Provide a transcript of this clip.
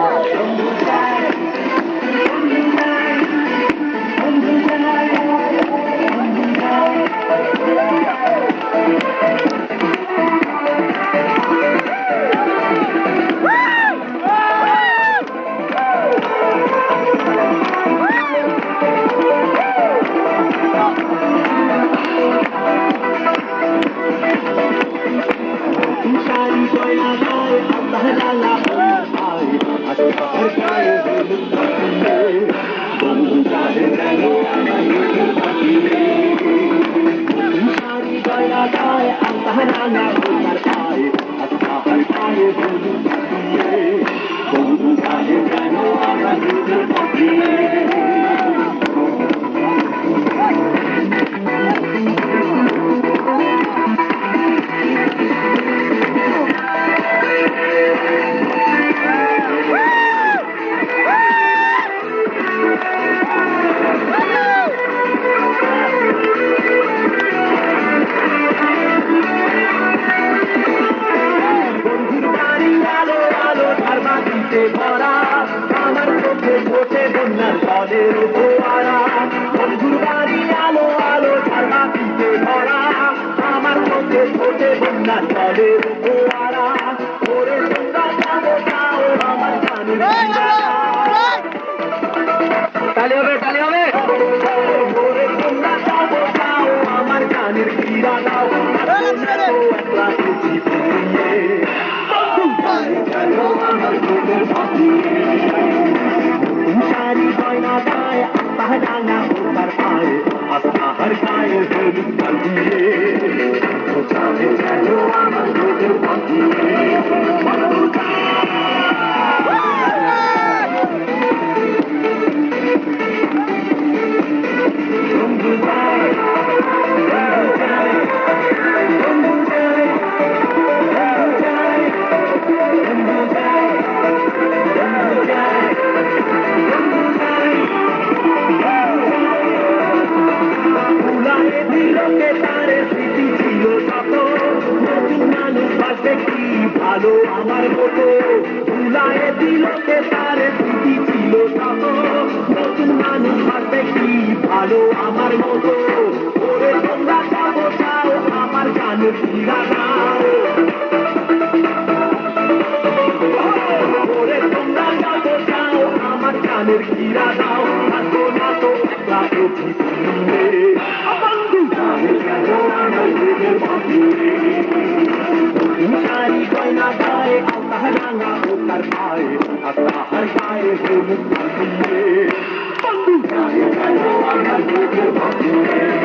Martin. Bye. ঝারবাতিতে ভরা, আমার চোখে ফোটে বন্যার জলের ফোয়ারা বন্ধুর বাড়ি আলো আলো ঝারবাতিতে ভরা আমার চোখে ফোটে বন্যার জলের प्यारी गयना गाय पहनाना ऊपर पाए। अस्ता हर गाय ভালো আমার মতো ভুলায়ে দিলকে তারে স্মৃতি ছিল শত নতুন মানুষ বাসবে কি ভালো আমার মতো? ওরে তোমরা যাব যাও আমার গানের ফিরা দাও ওরে তোমরা যাব যাও আমার গানের ফিরা দাও থাকো না তো একলা গানে আমার দিনের বাঁধিয়ে শাড়ি कर पाए हता हर पाए हम बंधु जाए कर पाए